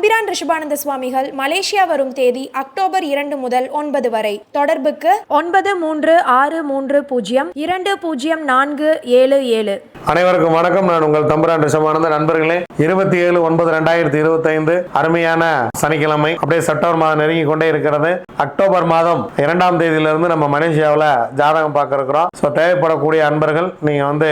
தம்பிரான் ரிஷபானந்த சுவாமிகள் மலேசியா வரும் தேதி அக்டோபர் இரண்டு முதல் ஒன்பது வரை. தொடர்புக்கு ஒன்பது மூன்று ஆறு மூன்று பூஜ்ஜியம் இரண்டு பூஜ்ஜியம் நான்கு ஏழு ஏழு. அனைவருக்கும் வணக்கம். நான் உங்கள் தம்புரான் ரிஷபானந்த நண்பர்களே இருபத்தி ஏழு ஒன்பது ரெண்டாயிரத்தி இருபத்தி ஐந்து அருமையான சனிக்கிழமை. அப்படியே செப்டம்பர் மாதம் நெருங்கி கொண்டே இருக்கிறது. அக்டோபர் மாதம் இரண்டாம் தேதியிலிருந்து நம்ம மலேசியாவில் ஜாதகம் பார்க்க இருக்கிறோம் ஸோ தேவைப்படக்கூடிய அன்பர்கள் நீங்கள் வந்து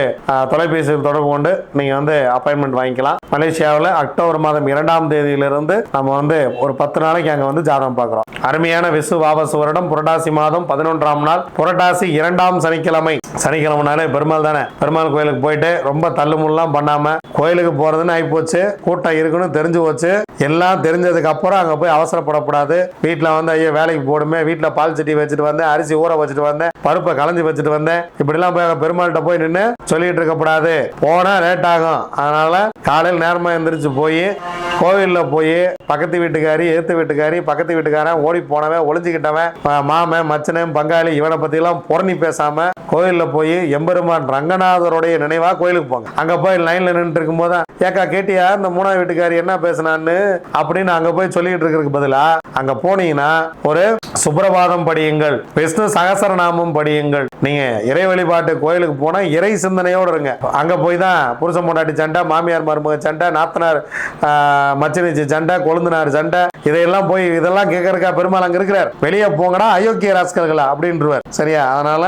தொலைபேசியில் தொடர்பு கொண்டு நீங்கள் வந்து அப்பாயின்மெண்ட் வாங்கிக்கலாம். மலேசியாவில் அக்டோபர் மாதம் இரண்டாம் தேதியிலிருந்து நம்ம வந்து ஒரு பத்து நாளைக்கு அங்கே வந்து ஜாதகம் பார்க்குறோம். அருமையான விசு வாபஸ் வருடம் புரட்டாசி மாதம் பதினொன்றாம் நாள் புரட்டாசி இரண்டாம் சனிக்கிழமை. சனிக்கிழமைனாலே பெருமாள் தானே? பெருமாள் கோயிலுக்கு போய் போயிட்டு ரொம்ப தள்ளுமுள்ளாம் பண்ணாம கோயிலுக்கு போறதுன்னு ஆகிப்போச்சு கூட்டம் இருக்குன்னு தெரிஞ்சு போச்சு. எல்லாம் தெரிஞ்சதுக்கு அப்புறம் அங்க போய் அவசரப்படக்கூடாது. வீட்டில் வந்து ஐயோ வேலைக்கு போடுமே வீட்டில் பால் சட்டி வச்சுட்டு வந்தேன் அரிசி ஊற வச்சுட்டு வந்தேன் பருப்பை களைஞ்சி வச்சுட்டு வந்தேன். இப்படிலாம் போய் பெருமாள்கிட்ட போய் நின்று சொல்லிட்டு இருக்கக்கூடாது. போனா லேட் ஆகும். அதனால காலையில் நேரமா எந்திரிச்சு போய் கோவிலில் போய் பக்கத்து வீட்டுக்காரி எதிர்த்து வீட்டுக்காரி பக்கத்து வீட்டுக்காரன் ஓடி போனவன் ஒளிஞ்சுக்கிட்டவன் மாமன் மச்சனன் பங்காளி இவனை பற்றிலாம் புறணி பேசாமல் கோயிலில் போய் எம்பெருமான் ரங்கநாதருடைய நினைவாக கோயிலுக்கு போங்க. அங்கே போய் லைனில் நின்றுட்டு இருக்கும்போது ஏக்கா கேட்டியா இந்த மூணாவது வீட்டுக்காரி என்ன பேசினான்னு? அப்படின்னு அங்க போய் சொல்லிட்டு இருக்கிறதுக்கு பதிலா அங்க போனீங்கன்னா ஒரு சுப்பிரபாதம் படியுங்கள் விஷ்ணு சகசரநாமம் படியுங்கள். நீங்க இறை வழிபாட்டு கோயிலுக்கு போனா இறை சிந்தனையோடு இருங்க. அங்க போய் தான் புருஷன் பொண்டாட்டி சண்டை மாமியார் மருமக சண்டை நாத்தனார் ஆஹ், மச்சினிச்சி சண்டை கொழுந்தனார் சண்டை இதையெல்லாம் போய் இதெல்லாம் கேட்கறக்கா பெருமாள் அங்க இருக்கிறார். வெளியே போங்கடா அயோக்கிய ராஸ்கல்களா அப்படின்றவர். சரியா? அதனால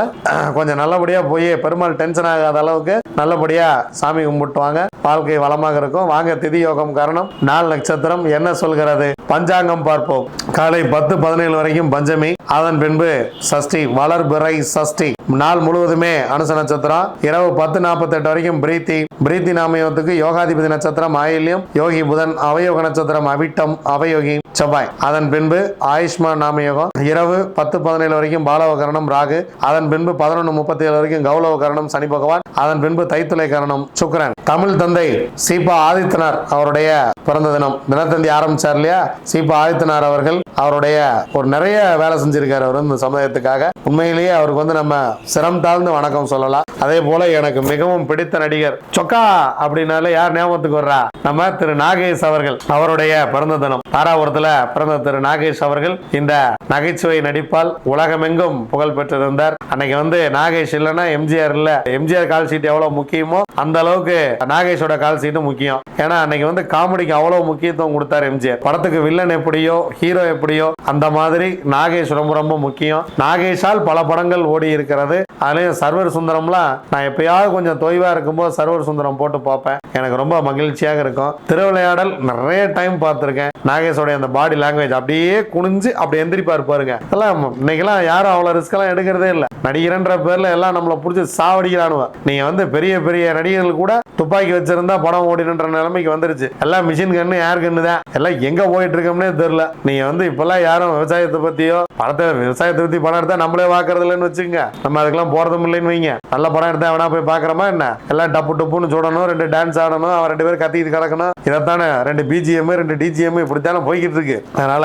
கொஞ்சம் நல்லபடியா போய் பெருமாள் டென்ஷன் ஆகாத அளவுக்கு நல்லபடியா சாமி கும்பிட்டு வாங்க வாழ்க்கை பலமாக இருக்கும். வாங்க திதி யோகம் காரணம். நாள் நட்சத்திரம் என்ன சொல்கிறது? பஞ்சாங்கம் பார்ப்போம். காலை பத்து பதினேழு வரைக்கும் பஞ்சமி. அதன் பின்பு சஷ்டி வளர்பிறை சஷ்டி. நாள் முழுவதுமே அனுச நட்சத்திரம். இரவு பத்து நாற்பத்தி எட்டு வரைக்கும் பிரீத்தி. பிரீத்தி நாமயத்துக்கு யோகாதிபதி நட்சத்திரம் ஆயில்யம். யோகி புதன் அவயோக நட்சத்திரம் அவிட்டம் அவயோகி செவ்வாய். அதன் பின்பு ஆயுஷ்மான் நாமயோகம். இரவு பத்து பதினேழு வரைக்கும் பாலவகரணம் ராகு. அதன் பின்பு பதினொன்று முப்பத்தி ஏழு வரைக்கும் கௌலவகரணம் சனி பகவான். அதன் பின்பு தைத்துளை கரணம் சுக்கரன். தமிழ் தந்தை சீபா ஆதித்தனார் அவருடைய பிறந்த தினம். தினத்தந்தி ஆரம்பிச்சார் இல்லையா? சீபா ஆதித்தனார் அவர்கள் அவருடைய ஒரு நிறைய வேலை செஞ்சிருக்காரு அவர் இந்த சமுதாயத்துக்காக. உண்மையிலேயே அவருக்கு வந்து நம்ம சிரம் தாழ்ந்து வணக்கம் சொல்லலாம். அதே போல எனக்கு மிகவும் பிடித்த நடிகர் சொக்கா அப்படின்னாலே யார் ஞாபகத்துக்கு வர்றா? நம்ம திரு நாகேஷ் அவர்கள் அவருடைய பிறந்த தினம். தாராபுரத்துல பிறந்த திரு நாகேஷ் அவர்கள் இந்த நகைச்சுவை நடிப்பால் உலகமெங்கும் புகழ் பெற்றிருந்தார். அன்னைக்கு வந்து நாகேஷ் இல்லைன்னா எம்ஜிஆர் இல்ல. எம்ஜிஆர் கால் சீட் எவ்வளவு முக்கியமோ அந்த அளவுக்கு நாகேஷோட கால் சீட்டு முக்கியம். ஏன்னா அன்னைக்கு வந்து காமெடிக்கு அவ்வளவு முக்கியத்துவம் கொடுத்தார் எம்ஜிஆர். படத்துக்கு வில்லன் எப்படியோ ஹீரோ எப்படியோ அந்த மாதிரி நாகேஷ் ரொம்ப ரொம்ப முக்கியம். நாகேஷால் பல படங்கள் ஓடி இருக்கிறது அதுலேயும் சர்வர் சுந்தரம்லாம் நான் எப்பயாவது கொஞ்சம் தொய்வாக இருக்கும்போது சர்வர் சுந்தரம் போட்டு பார்ப்பேன். எனக்கு ரொம்ப மகிழ்ச்சியாக இருக்கும். திருவிளையாடல் நிறைய டைம் பார்த்துருக்கேன். நாகேஷோடைய அந்த பாடி லாங்குவேஜ் அப்படியே குனிஞ்சு அப்படி எந்திரிப்பார் பாருங்க. அதெல்லாம் இன்னைக்கெல்லாம் யாரும் அவ்வளோ ரிஸ்க்கெல்லாம் எடுக்கிறதே இல்லை. நடிகர்ன்ற பேரில் எல்லாம் நம்மளை பிடிச்சி சாவடிக்கிறானுவ. நீங்கள் வந்து பெரிய பெரிய நடிகர்கள் கூட துப்பாக்கி வச்சிருந்தா படம் ஓடினுன்ற நிலைமைக்கு வந்துருச்சு. எல்லாம் மிஷின் கண்ணு ஏர் கண்ணு தான்? எல்லாம் எங்கே போயிட்டு இருக்கோம்னே தெரில நீங்கள் வந்து இப்போல்லாம் யாரும் விவசாயத்தை பற்றியோ படத்தை விவசாயத்தை பற்றி படம் எடுத்தால் நம்மளே பார்க்கறது இல்லைன்னு வச்சுங்க நம்ம அதுக்கெல்லாம் போறதும் இல்லைன்னு வைங்க. நல்ல படம் எடுத்தா வேணா போய் பாக்குறமா என்ன? எல்லாம் டப்பு டப்புன்னு சொல்லணும் ரெண்டு டான்ஸ் ஆடணும் அவன் ரெண்டு பேரும் கத்திக்கிட்டு கிடக்கணும். இதைத்தானே ரெண்டு பிஜிஎம் ரெண்டு டிஜிஎம் இப்படித்தானே போய்கிட்டு இருக்கு அதனால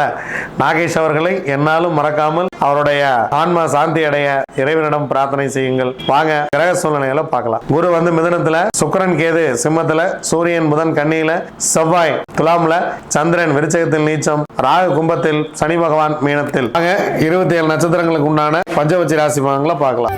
நாகேஷ் அவர்களை என்னாலும் மறக்காமல் அவருடைய ஆன்மா சாந்தி அடைய இறைவனிடம் பிரார்த்தனை செய்யுங்கள். வாங்க கிரக சூழ்நிலையில பார்க்கலாம். குரு வந்து மிதனத்துல சுக்கிரன் கேது சிம்மத்துல சூரியன் புதன் கன்னியில செவ்வாய் துலாம்ல சந்திரன் விருச்சகத்தில் நீச்சம் ராகு கும்பத்தில் சனி பகவான் மீனத்தில். இருபத்தி ஏழு நட்சத்திரங்களுக்கு உண்டான பஞ்சவச்சி ராசி பலன்களை பார்க்கலாம்.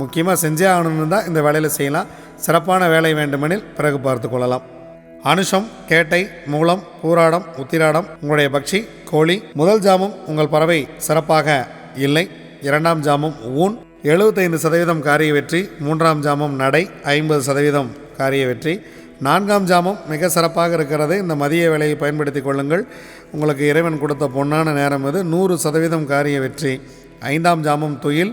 முக்கியமாக செஞ்சே ஆகணும்னு தான் இந்த வேலையில் செய்யலாம். சிறப்பான வேலை வேண்டுமெனில் பிறகு பார்த்து கொள்ளலாம். அனுஷம் கேட்டை மூலம் பூராடம் உத்திராடம் உங்களுடைய பக்ஷி கோழி முதல் ஜாமம் உங்கள் பறவை சிறப்பாக இல்லை. இரண்டாம் ஜாமம் ஊன். எழுபத்தைந்து சதவீதம் காரிய வெற்றி மூன்றாம் ஜாமம் நடை ஐம்பது சதவீதம் காரிய வெற்றி. நான்காம் ஜாமம் மிக சிறப்பாக இருக்கிறது. இந்த மதிய வேலையை பயன்படுத்தி கொள்ளுங்கள். உங்களுக்கு இறைவன் கொடுத்த பொன்னான நேரம் இது. நூறு சதவீதம் காரிய வெற்றி. ஐந்தாம் ஜாமம் துயில்.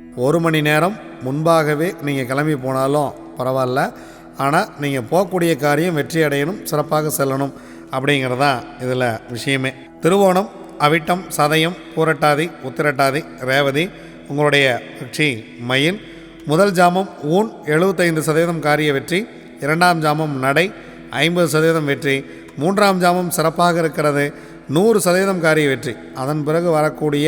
ஒரு மணி நேரம் முன்பாகவே நீங்கள் கிளம்பி போனாலும் பரவாயில்ல. ஆனால் நீங்கள் போகக்கூடிய காரியம் வெற்றி அடையணும் சிறப்பாக செல்லணும் அப்படிங்கிறது தான் இதில் விஷயமே. திருவோணம் அவிட்டம் சதயம் பூரட்டாதி உத்திரட்டாதி ரேவதி உங்களுடைய பட்சி மயில். முதல் ஜாமம் ஊன் எழுபத்தைந்து சதவீதம் காரிய வெற்றி இரண்டாம் ஜாமம் நடை ஐம்பது சதவீதம் வெற்றி மூன்றாம் ஜாமம் சிறப்பாக இருக்கிறது நூறு சதவீதம் காரிய வெற்றி. அதன் பிறகு வரக்கூடிய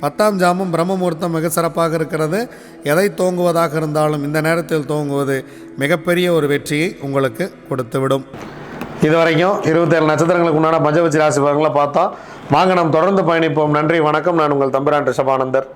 பத்தாம் ஜாமம் பிரம்ம முகூர்த்தம் மிக சிறப்பாக இருக்கிறது. எதை தோங்குவதாக இருந்தாலும் இந்த நேரத்தில் தோங்குவது மிகப்பெரிய ஒரு வெற்றியை உங்களுக்கு கொடுத்துவிடும். இது வரைக்கும் இருபத்தேழு நட்சத்திரங்களுக்கு உண்டான பஞ்சவச்சி ராசி பலன்களை பார்த்தோம் வாங்க நாம் தொடர்ந்து பயணிப்போம். நன்றி வணக்கம். நான் உங்கள் தம்பிரான் ரிஷபானந்தர்.